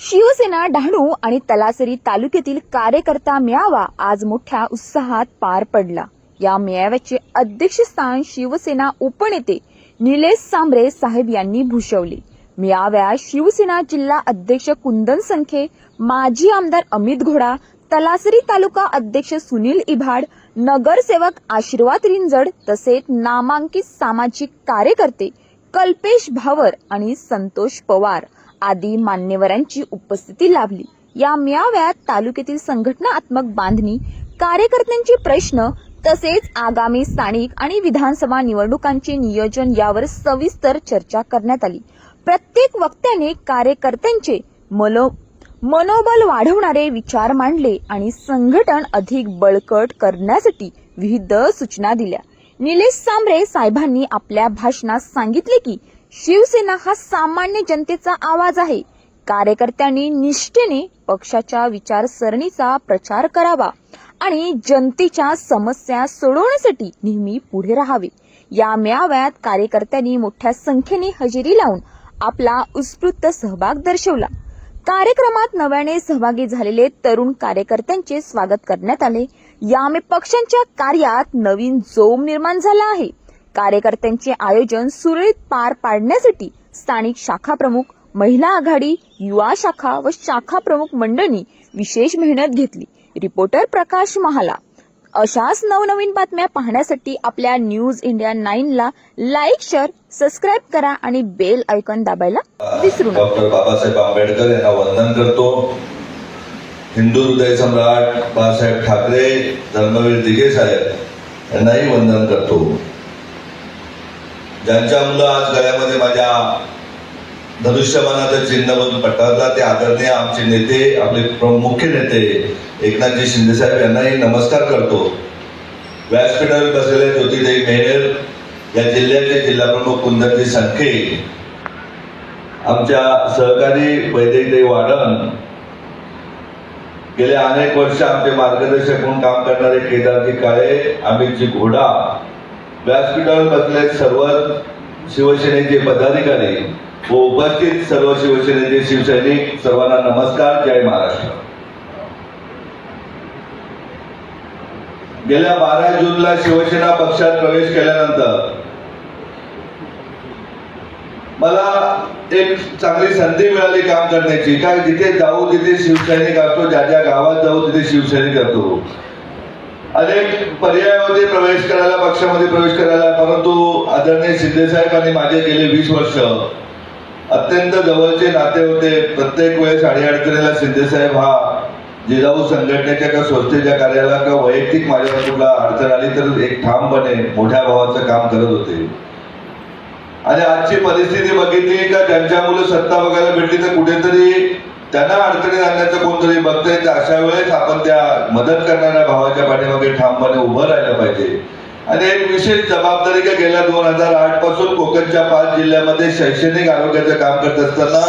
शिवसेना डहाणू आणि तलासरी तालुक्यातील कार्यकर्ता मेळावा आज मोठ्या उत्साहात पार पडला. या मेळाव्याचे अध्यक्षस्थान शिवसेना उपनेते निलेश सांबरे साहेब यांनी भूषवले. मेळाव्यात शिवसेना जिल्हा अध्यक्ष कुंदन संखे माजी आमदार अमित घोडा तलासरी तालुका अध्यक्ष सुनील इभाड नगरसेवक आशीर्वाद रिंजड तसेच नामांकित सामाजिक कार्यकर्ते कल्पेश भावर आणि संतोष पवार. आदी मान्यवरांची उपस्थिती लाभली. या मेळाव्यात तालुक्यातील संघटनात्मक बांधणी कार्यकर्त्यांचे प्रश्न तसेच आगामी स्थानिक आणि विधानसभा निवडणुकांचे नियोजन यावर सविस्तर चर्चा करण्यात आली. प्रत्येक वक्त्याने कार्यकर्त्यांचे मलो मनोबल वाढवणारे विचार मांडले आणि संघटन अधिक बळकट करण्यासाठी विविध सूचना दिल्या. निलेश सांबरे साहेबांनी आपल्या भाषणात सांगितले की शिवसेना हा सामान्य जनतेचा आवाज आहे. कार्यकर्त्यांनी निष्ठेने पक्षाच्या विचारसरणीचा प्रचार करावा आणि जनतेच्या समस्या सोडवण्यासाठी नेहमी पुढे राहावे. या मेळाव्यात कार्यकर्त्यांनी मोठ्या संख्येने हजेरी लावून आपला उत्स्फूर्त सहभाग दर्शवला. कार्यक्रमात नव्याने सहभागी झालेले तरुण कार्यकर्त्यांचे स्वागत करण्यात आले. यामुळे पक्षांच्या कार्यात नवीन जोम निर्माण झाला आहे. कार्यकर्त्यांचे आयोजन सुरळीत पार पाडण्यासाठी स्थानिक शाखा प्रमुख महिला आघाडी युवा शाखा व शाखा प्रमुख मंडळी विशेष मेहनत घेतली. रिपोर्टर प्रकाश महाला. अशाच नवनवीन बातम्या पाहण्यासाठी आपल्या न्यूज इंडिया नाईन ला लाईक शेअर सबस्क्राईब करा आणि बेल आयकॉन दाबायला विसरू नका. डॉक्टर बाबासाहेब आंबेडकर यांना वंदन करतो. हिंदू हृदय सम्राट बाळासाहेब ठाकरे धर्मवीर दिघे साहेब यांनाही वंदन करतो. ज्यांच्या मुलं आज गळ्यामध्ये माझ्या धनुष्यबाणाचं चिन्ह बनून पटकावला ते आदरणीय आमचे नेते आपले मुख्य नेते एकनाथजी शिंदे साहेब यांनाही नमस्कार करतो. व्यासपीठावर बसलेले ज्योतिदेवी मेहर या जिल्ह्याचे जिल्हाप्रमुख कुंदनजी संखे आमच्या सहकारी वैद्यकीय वाडन गेले अनेक वर्ष आमचे मार्गदर्शक म्हणून काम करणारे केदारजी काळे अमितजी घोडा व्यासपीठावर बसले सर्व शिवसेनेचे पदाधिकारी व उपस्थित सर्व शिवसेनेचे शिवसैनिक सर्वांना नमस्कार जय महाराष्ट्र. गेल्या बारा जूनला शिवसेना पक्षात प्रवेश केल्यानंतर मला एक चांगली संधी मिळाली काम करण्याची. काय जिथे जाऊ तिथे शिवसैनिक असतो ज्या ज्या गावात जाऊ तिथे शिवसैनिक असतो. अनेक पर्यायामध्ये प्रवेश करायला पक्षामध्ये प्रवेश करायला परंतु आदरणीय शिंदे साहेबांनी माझे गेले वीस वर्ष. अत्यंत जवळचे नाते होते. प्रत्येक वेळेस अडीअडचणीला शिंदे साहेब हा जिजाऊ संघटनेच्या का संस्थेच्या कार्याला का वैयक्तिक माझ्या कुठला अडचण आली तर एक ठामपणे मोठ्या भावाचं काम करत होते. आणि आजची परिस्थिती बघितली का ज्यांच्या मुलं सत्ता बघायला भेटली तर कुठेतरी त्यांना अडचणीत आणण्याचं कोणतरी बघतंय तर अशा वेळेस आपण त्या मदत करणाऱ्या भावाच्या पाठीमागे ठामपणे उभं राहिलं पाहिजे. आणि एक विशेष जबाबदारी का गेल्या दोन हजार आठपासून कोकणच्या पाच जिल्ह्यामध्ये शैक्षणिक आरोग्याचं काम करत असताना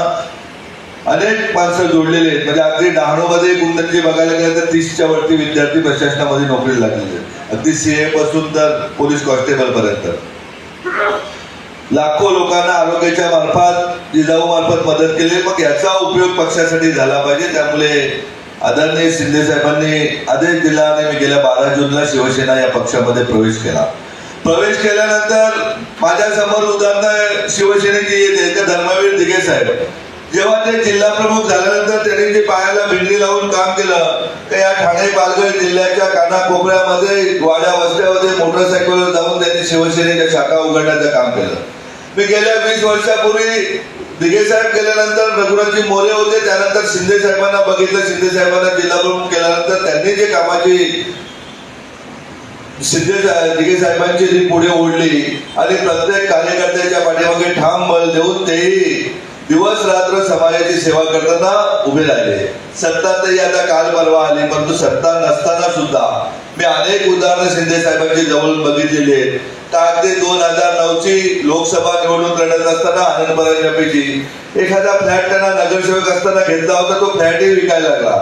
अनेक माणसं जोडलेले आहेत. म्हणजे अगदी डहाणूमध्ये कुंदनजी बघायला गेलं तर तीसच्या वरती विद्यार्थी प्रशासनामध्ये नोकरी लागलेले आहेत. अगदी सीए पासून तर पोलीस कॉन्स्टेबल पर्यंत लाखो लोकांना आरोग्याच्या मार्फत जिजाऊ मार्फत मदत केली. मग याचा उपयोग पक्षासाठी झाला पाहिजे. त्यामुळे आदरणीय शिंदे साहेबांनी आदेश दिला आणि मी गेल्या बारा जूनला शिवसेना या पक्षामध्ये प्रवेश केला. प्रवेश केल्यानंतर माझ्यासमोर उदाहरण शिवसेनेची येते त्या धर्मवीर दिघे साहेब. जेव्हा ते जिल्हा प्रमुख झाल्यानंतर त्यांनी जे पायाला भिंडी लावून काम केलं तर या ठाणे पालघर जिल्ह्याच्या कानाकोपऱ्यामध्ये वाड्या वस्त्यामध्ये मोटरसायकलवर जाऊन त्यांनी शिवसेनेच्या शाखा उघडण्याचं काम केलं. मी गेल्या वीस वर्षापूर्वी दिघे साहेब गेल्यानंतर रघुराजी मोरे होते त्यानंतर शिंदे साहेबांना बघितलं शिंदे साहेबांना जिल्हा प्रमुख केल्यानंतर त्यांनी जे कामाची शिंदे दिघे साहेबांची जी पुढे ओढली आणि प्रत्येक कार्यकर्त्याच्या पाठीमागे ठाम बल देऊन तेही दिवस रात्र समाजाची सेवा करताना उभे राहिले. सत्ता तरी आता काल परवा आली परंतु सत्ता नसताना सुद्धा मी अनेक उदाहरणं शिंदे साहेबांची जवळ बघितलेली आहेत. तर अगदी दोन हजार नऊची लोकसभा निवडणूक लढत असताना आनंद परांजपेची एखादा फ्लॅट त्यांना नगरसेवक असताना घेतला होता तो फ्लॅटही विकायला लागला.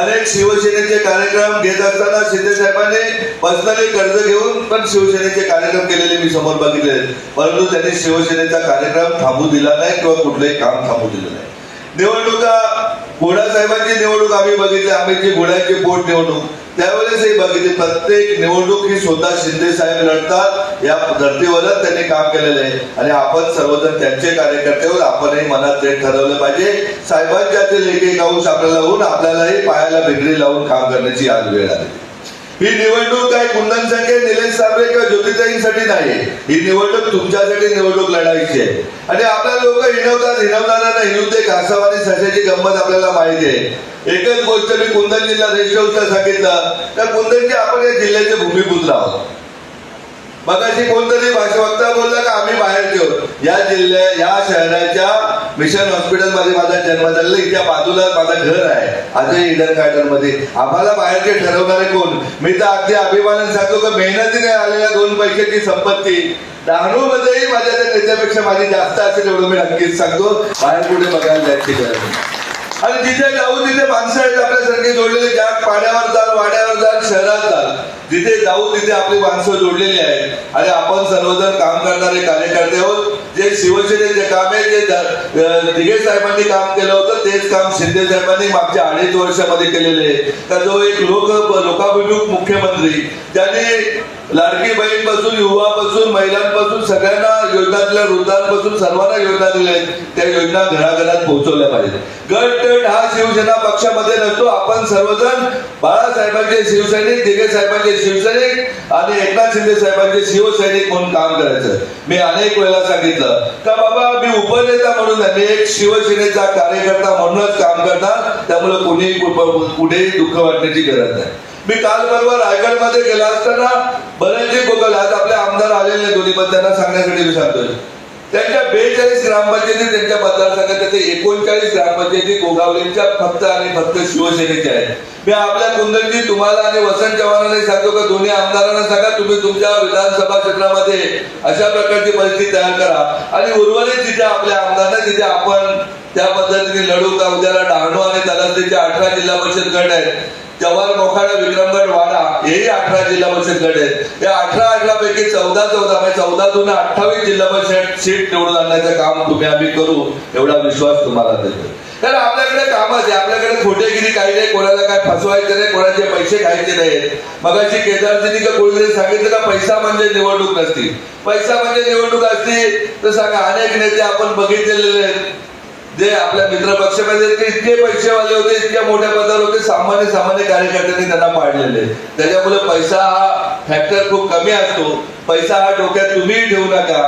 अनेक शिवसेनेचे कार्यक्रम घेत असताना शिंदे साहेबांनी पर्सनली कर्ज घेऊन पण शिवसेनेचे कार्यक्रम केलेले मी समोर बघितले परंतु त्यांनी शिवसेनेचा कार्यक्रम थांबू दिला नाही किंवा कुठलंही काम थांबू दिलं नाही. निवडणुका घोडा साहेबांची निवडणूक आम्ही बघितली आम्ही जी घोड्याची पोट निवडणूक त्यावेळेसही बघितले प्रत्येक निवडणूक ही स्वतः शिंदे साहेब लढतात या धर्तीवरच त्यांनी काम केलेलं आहे. आणि आपण सर्वजण त्यांचे कार्यकर्ते आपणही मनात ते ठरवलं पाहिजे. साहेबांच्या ते लेखी अंश आपल्याला होऊन आपल्यालाही पायाला भिगडी लावून काम करण्याची आज वेळ आली. ही निवडणूक काय कुंदन निलेश साबळे किंवा ज्योतिताईंसाठी नाही. ही निवडणूक तुमच्यासाठी निवडणूक लढायची आहे. आणि आपल्या लोक हिनवतात हिनवणाऱ्यांना हिनवते ते घासावानी सशाची गंमत आपल्याला माहिती आहे. एकच गोष्ट मी कुंदन जिल्हा रेस्ट सांगितलं. तर कुंदनजी आपण या जिल्ह्याचे भूमिपुत्र आहोत. मगाशी कोणतरी भाषा बोलला का आम्ही बाहेर आहोत या जिल्ह्या या शहराच्या मिशन हॉस्पिटलमध्ये माझा जन्म झालेला इथे बाजूला माझं घर आहे. आजही इडन गार्डनमध्ये. आम्हाला बाहेरचे ठरवणारे कोण? मी तर अगदी अभिमानाने सांगतो का मेहनतीने आलेल्या दोन पैशाची संपत्ती. डहाणू मध्येही माझ्या त्याच्यापेक्षा माझी जास्त असेल एवढं मी नक्कीच सांगतो. बाहेर कुठे बघायला जायची गरज नाही. आणि जिथे जाऊ तिथे माणसं आहेत आपल्यासारखे जोडलेले ज्या पाण्यावर जाल वाड्यावर जाल शहरात जाल. जिथे जाऊ तिथे आपली माणसं जोडलेली आहेत. आणि आपण सर्वजण काम करणारे कार्यकर्ते आहोत. जे शिवसेनेचे काम आहे जे द- दिघे साहेबांनी काम केलं होतं तेच काम शिंदे साहेबांनी मागच्या अडीच वर्षामध्ये केलेले आहे. तर जो एक लोक लोकाभिमुख मुख्यमंत्री ज्यांनी लाडकी बहीणपासून युवापासून महिलांपासून सगळ्यांना योजनातल्या वृद्धांपासून सर्वांना योजना दिल्या आहेत त्या योजना घराघरात पोहोचवल्या पाहिजेत. गट तट हा शिवसेना पक्षामध्ये नसतो. आपण सर्वजण बाळासाहेबांचे शिवसैनिक दिगे साहेबांचे शिवसैनिक आणि एकनाथ शिंदे साहेबांचे शिवसैनिक म्हणून काम करायचं. मी अनेक वेळेला सांगितलं का बाबा मी उपनेता म्हणून नाही, एक शिवसेनेचा कार्यकर्ता म्हणूनच काम करणार. त्यामुळे कुणीही कुठेही दुःख वाटण्याची गरज नाही. मी काल परवा रायगडमध्ये गेला असताना बरेचसे गोगल आज आपले आमदार आलेले दोन्ही पण त्यांना सांगण्यासाठी मी सांगतोय. त्यांच्या बेचाळीस ग्रामपंचायती त्यांच्या मतदारसंघात त्याचे एकोणचाळीस ग्रामपंचायती गोगावलेंच्या फक्त आणि फक्त शिवसेनेच्या आहेत. मी आपल्या कुंदनजी तुम्हाला आणि वसंत चव्हाणांना सांगतो का दोन्ही आमदारांना सांगा तुम्ही तुमच्या विधानसभा क्षेत्रामध्ये अशा प्रकारची परिस्थिती तयार करा. आणि उर्वरित जिथे आपल्या आमदारांना तिथे आपण त्या पद्धतीने लढू का उद्याला डहाणू आणि तलासरीचे अठरा जिल्हा परिषद गट आहेत. जवाहर मोखाडा विक्रमगड वाडा हेही अठरा जिल्हा परिषद गट आहेत. या अठरा अठरा पैकी चौदा चौदा म्हणजे चौदा दोन अठ्ठावीस जिल्हा परिषद सीट निवडून आणण्याचं काम तुम्ही आम्ही करू एवढा विश्वास तुम्हाला देतो. कारण आपल्याकडे कामच आहे आपल्याकडे खोटेगिरी काही नाही. कोणाला काय फसवायचं नाही. कोणाचे पैसे खायचे नाहीत. मगाशी केदारजींनी का कोणीतरी सांगितलं का पैसा म्हणजे निवडणूक नसती. पैसा म्हणजे निवडणूक असती. तर सांगा अनेक नेते आपण बघितलेले आहेत. जे आपल्या मित्र पक्षामध्ये ते इतके पैसेवाले होते इतक्या मोठ्या पदावर होते सामान्य सामान्य कार्यकर्त्यांनी त्यांना पाडलेले त्याच्यामुळे पैसा हा फॅक्टर खूप कमी असतो. पैसा हा डोक्यात तुम्ही ठेवू नका.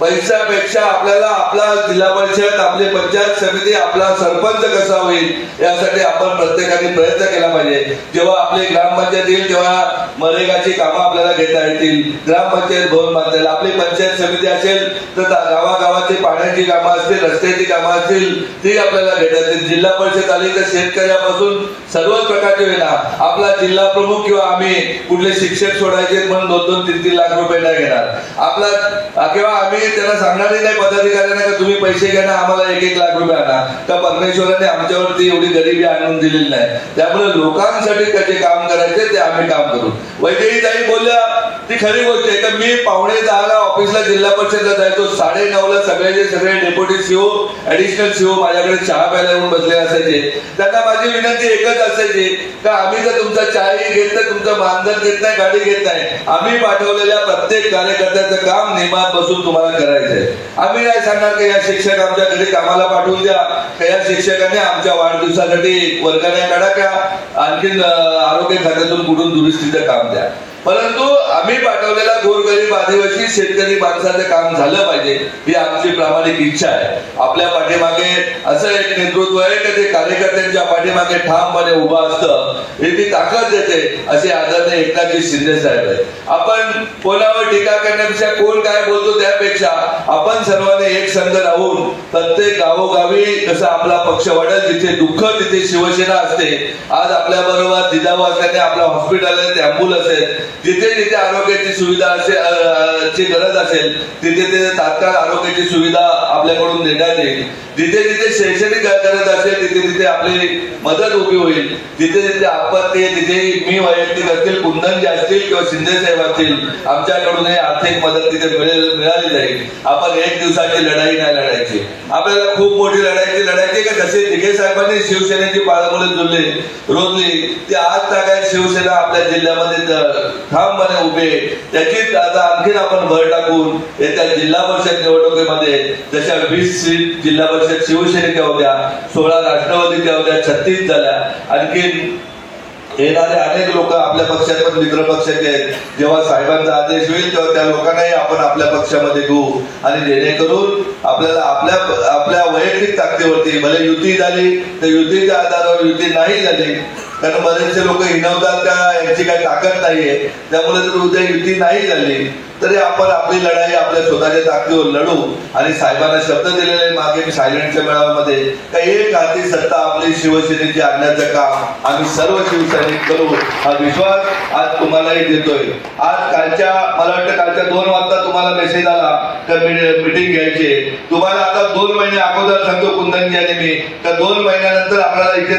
पैशापेक्षा आपल्याला आपला जिल्हा परिषद आपली पंचायत समिती आपला सरपंच कसा होईल यासाठी आपण प्रत्येकाने प्रयत्न केला पाहिजे. जेव्हा आपले ग्रामपंचायत येईल तेव्हा मरेगाची कामं आपल्याला घेता येतील. ग्रामपंचायत भवन बांधता आपली पंचायत समिती असेल तर गावागावाची पाण्याची कामं असतील रस्त्याची कामं असतील ती आपल्याला घेता येतील. जिल्हा परिषद आली तर शेतकऱ्यापासून सर्वच प्रकारचे वेळा आपला जिल्हा प्रमुख किंवा आम्ही कुठले शिक्षक सोडायचे म्हणून दोन दोन तीन तीन लाख रुपये नाही घेणार. आपला किंवा आम्ही त्यांना सांगणारही नाही पदाधिकाऱ्यांना का तुम्ही पैसे घ्या ना आम्हाला एक एक लाख रुपये आणा. तर परमेश्वराने आमच्यावरती एवढी गरिबी आणून दिलेली नाही. त्यामुळे लोकांसाठी कसे काम करायचे ते आम्ही काम करू. वैद्यही ताई बोलल्या ती खरी गोष्ट आहे का मी पावणे दहाला ऑफिसला जिल्हा परिषदला जायचो साडे ला सगळ्याचे सगळे डेप्युटी सीओ ऍडिशनल सीओ माझ्याकडे चहा प्यायला येऊन बसले असायचे. त्यांना माझी विनंती एकच असायची का आम्ही जर तुमचा चहाही घेत नाही तुमचं मानधन घेत नाही गाडी घेत नाही आम्ही पाठवलेल्या प्रत्येक कार्यकर्त्याचं काम नियमात बसून तुम्हाला करायचंय आम्ही नाही सांगणार की या शिक्षक आमच्या घरी कामाला पाठवून द्या या शिक्षकांनी आमच्या वाढदिवसासाठी वर्गाने काढा का आणखीन आरोग्य खात्यातून कुठून दुरुस्तीचं काम द्या. परंतु आम्ही पाठवलेला गोरगरीब आदिवासी शेतकरी माणसाचं काम झालं पाहिजे ही आमची प्रामाणिक इच्छा आहे. आपल्या पाठीमागे असं एक नेतृत्व आहे की ते कार्यकर्त्यांच्या पाठीमागे ठामपणे उभं असतं हे ती ताकद देते असे आदरणीय एकनाथजी शिंदे साहेब आहे आपण कोणावर टीका करण्यापेक्षा कोण काय बोलतो त्यापेक्षा आपण सर्वांनी एक संघ राहून प्रत्येक गावोगावी कसं आपला पक्ष वाढत जिथे दुःख तिथे शिवसेना असते आज आपल्या बरोबर जिजाऊ असल्याने आपलं हॉस्पिटल आहे ते अँब्युलन्स आहेत जिथे जिथे आरोग्याची सुविधा असेल ची गरज असेल तिथे तिथे तात्काळ आरोग्याची सुविधा आपल्याकडून देण्यात येईल. जिथे जिथे शैक्षणिक गरज असेल तिथे तिथे आपली मदत उभी होईल. जिथे जिथे आपत्ती तिथे मी वैयक्तिक असतील कुंदन जे असतील किंवा शिंदे साहेब असतील आमच्याकडून आर्थिक मदत तिथे मिळेल मिळाली जाईल. आपण एक दिवसाची लढाई नाही लढायची. आपल्याला खूप मोठी लढायची लढायची का जसे दिघे साहेबांनी शिवसेनेची पाळमुळे जुळले रोजली. ते आज तागायत शिवसेना आपल्या जिल्ह्यामध्ये ठामपणे उभे त्याची त्याचीच आता आणखीन आपण भर टाकून येत्या जिल्हा परिषद निवडणुकीमध्ये जशा वीस सीट जिल्हा परिषद शिवसेनेच्या होत्या सोळा राष्ट्रवादीच्या होत्या छत्तीस झाल्या. आणखीन येणारे अनेक लोक आपल्या पक्षात पण मित्र पक्षाचे आहेत. जेव्हा साहेबांचा आदेश होईल तेव्हा त्या लोकांनाही आपण आपल्या पक्षामध्ये घेऊ. आणि जेणेकरून आपल्याला आपल्या आपल्या वैयक्तिक ताकदीवरती भले युती झाली तर युतीच्या आधारावर युती नाही झाली कारण बरेचसे लोक हिणवतात का यांची काही ताकद नाहीये. त्यामुळे जर उद्या युती नाही झाली. तरी आपण आपली लढाई आपल्या स्वतःच्या ताकदीवर लढू. आणि साहेबांना शब्द दिलेले मागे सायलेंटच्या मेळाव्यामध्ये. का एक हाती सत्ता आपली शिवसेनेची आणण्याचं काम आम्ही सर्व शिवसैनिक करू. हा विश्वास आज तुम्हालाही देतोय. आज कालच्या मला वाटतं कालच्या दोन वाजता तुम्हाला मेसेज आला. का मिटिंग घ्यायची. तुम्हाला आता दोन महिने अगोदर सांगतो कुंदनजी आणि मी. तर दोन महिन्यानंतर आपल्याला इथे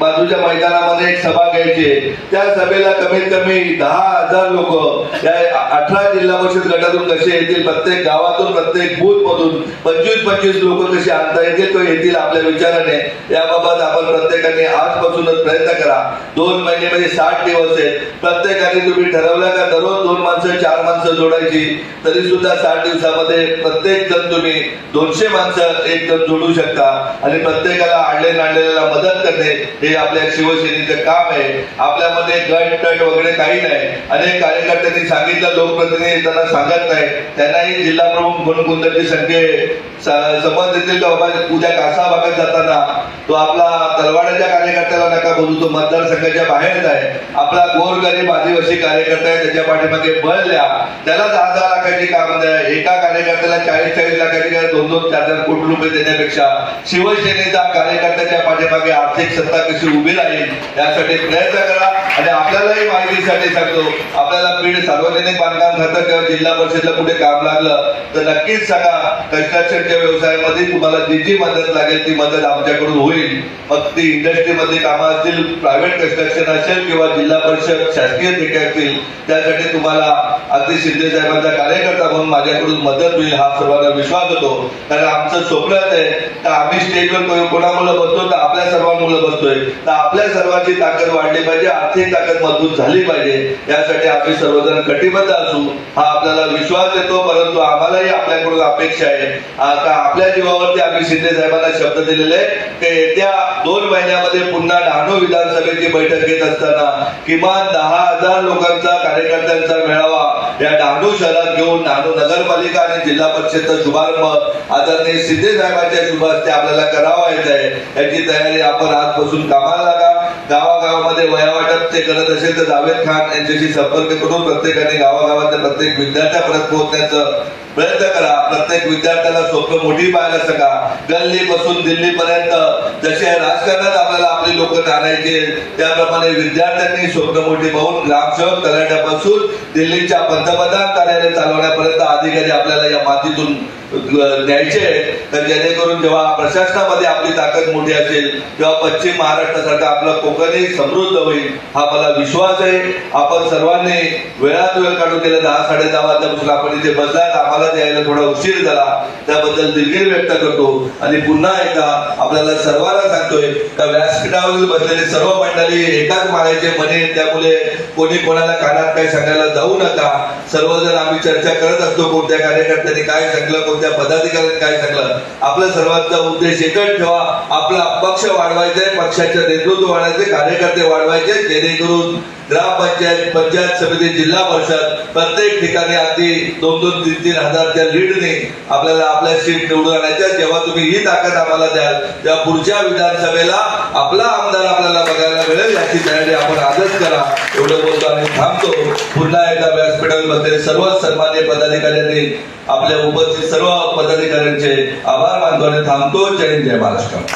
बाजूच्या मैदानामध्ये एक सभा घ्यायची. त्या सभेला कमीत कमी दहा हजार लोक या अठरा जिल्हा परिषद गटातून कसे येतील प्रत्येक गावातून प्रत्येक बूथ मधून पंचवीस पंचवीस लोक कसे आणता येतील तो येतील आपल्या विचाराने. याबाबत आपण प्रत्येकाने आजपासूनच प्रयत्न करा. दोन महिने म्हणजे साठ दिवस आहेत. प्रत्येकाने तुम्ही ठरवलं का दररोज दोन माणसं चार माणसं जोडायची तरी सुद्धा साठ त्यामध्ये प्रत्येक जण तुम्ही दोनशे माणसं एक जण जोडू शकता आणि प्रत्येकाला आडले नांडलेला मदत करणे हे आपल्या शिवसेनेचं काम आहे. आपल्यामध्ये गट तट वगैरे काही नाही. अनेक कार्यकर्त्यांनी सांगितलं लोकप्रतिनिधी त्यांना सांगत नाही. त्यांनाही जिल्हा प्रमुख म्हणून कुंदनची संख्ये समज देतील का बाबा उद्या कासा भागात जाताना? तो आपला तलवाड्याच्या कार्यकर्त्याला नका बोलू तो मतदारसंघाच्या बाहेरच आहे. आपला गोरगरीब आदिवासी कार्यकर्ता आहे त्याच्या पाठीमागे बळ द्या. त्याला दहा दहा लाखाची काम द्या. एका कार्यकर्त्याला चाळीस चाळीस लाखाची दोन दोन चार चार कोटी रुपये देण्यापेक्षा शिवसेनेचा कार्यकर्त्याच्या पाठीमागे आर्थिक सत्ता कशी उभी राहील यासाठी प्रयत्न करा. आणि आपल्यालाही माहितीसाठी सांगतो आपल्याला बीड सार्वजनिक बांधकाम खातं किंवा जिल्हा परिषदला कुठे काम लागलं तर नक्कीच सांगा कन्स्ट्रक्शनच्या व्यवसायामध्ये तुम्हाला जी जी मदत लागेल ती मदत आमच्याकडून होईल. मग ती इंडस्ट्रीमध्ये कामं असतील प्रायव्हेट कन्स्ट्रक्शन असेल किंवा जिल्हा परिषद शासकीय ठेके असतील त्यासाठी तुम्हाला अगदी शिंदे साहेबांचा कार्यकर्ता म्हणून माझ्याकडून मदत होईल हा सर्वांना विश्वास होतो. कारण आमचं स्वप्नच आहे तर आम्ही स्टेजवर कोणामुळे बसतो तर आपल्या सर्वांमुळे बसतोय. तर आपल्या सर्वांची ताकद वाढली पाहिजे आर्थिक ताकद मजबूत झाली पाहिजे. यासाठी आम्ही सर्वजण कटिबद्ध असू. हा आपल्याला विश्वास देतो परंतु आम्हालाही आपल्याकडून अपेक्षा आहे. आता आपल्या जीवावरती आम्ही शिंदे साहेबांना शब्द दिलेले की येत्या दोन महिन्यामध्ये पुन्हा डहाणू विधानसभेची बैठक घेत असताना किमान दहा हजार लोकांचा कार्यकर्त्यांचा मेळावा या डहाणू शहरात घेऊन डहाणू नगरपालिका आणि जिल्हा परिषदचा शुभारंभ आदरणीय शिंदे साहेबांच्या शुभास्ते आपल्याला करावा येत आहे. याची तयारी आपण आजपासून कामाला लागा. गावागावामध्ये वया वाटप ते करत असेल तर जावेद खान यांच्याशी संपर्क करून प्रत्येकाने गावागावातल्या प्रत्येक विद्यार्थ्यापर्यंत पोहोचण्याचं प्रयत्न करा. प्रत्येक विद्यार्थ्याला स्वप्न मोठी पाहायला सका गल्ली पासून दिल्ली पर्यंत जसे राजकारणात आपल्याला आपली लोक आणायचे त्याप्रमाणे विद्यार्थ्यांनी स्वप्न मोठी पाहून ग्रामसेवक तलाट्यापासून दिल्लीच्या पंतप्रधान कार्यालय चालवण्यापर्यंत अधिकारी आपल्याला या मातीतून द्यायचे तर जेणेकरून जेव्हा प्रशासनामध्ये आपली ताकद मोठी असेल तेव्हा पश्चिम महाराष्ट्रासारखा आपला कोकणही समृद्ध होईल हा मला विश्वास आहे. आपण सर्वांनी वेळात वेळ काढून गेल्या दहा साडे दहा वाजल्यापासून आपण इथे बसलात. आम्हाला द्यायला थोडा उशीर झाला. त्याबद्दल दिलगिरी व्यक्त करतो. आणि पुन्हा एकदा आपल्याला सर्वांना सांगतोय त्या व्यासपीठावरील बसलेले सर्व मंडळी एकाच मारायचे मने त्यामुळे कोणी कोणाला कानात काही सांगायला जाऊ नका. सर्वजण आम्ही चर्चा करत असतो कोणत्या कार्यकर्त्यांनी काय सांगलं कोणत्या पदाधिकाऱ्यांनी काय सांगलं आपला सर्वांचा उद्देश एकच ठेवा. आपला पक्ष वाढवायचा आहे पक्षाचे नेतृत्व वाढवायचे कार्यकर्ते वाढवायचे जेणेकरून ग्रामपंचायत पंचायत समिती जिल्हा परिषद प्रत्येक ठिकाणी अगदी दोन दोन तीन तीन हजारच्या लीडने आपल्याला आपल्या सीट निवडून आणायच्या जेव्हा तुम्ही ही ताकद आम्हाला द्याल तेव्हा पुढच्या विधानसभेला आपला आमदार आपल्याला बघायला मिळेल याची तयारी आपण आजच करा. एवढं बोलतो आणि थांबतो. पुन्हा एकदा व्यासपीठामध्ये सर्व सन्मान्य पदाधिकाऱ्यांनी आपल्या उपस्थित सर्व पदाधिकाऱ्यांचे आभार मानतो आणि थांबतो. जय हिंद, जय महाराष्ट्र.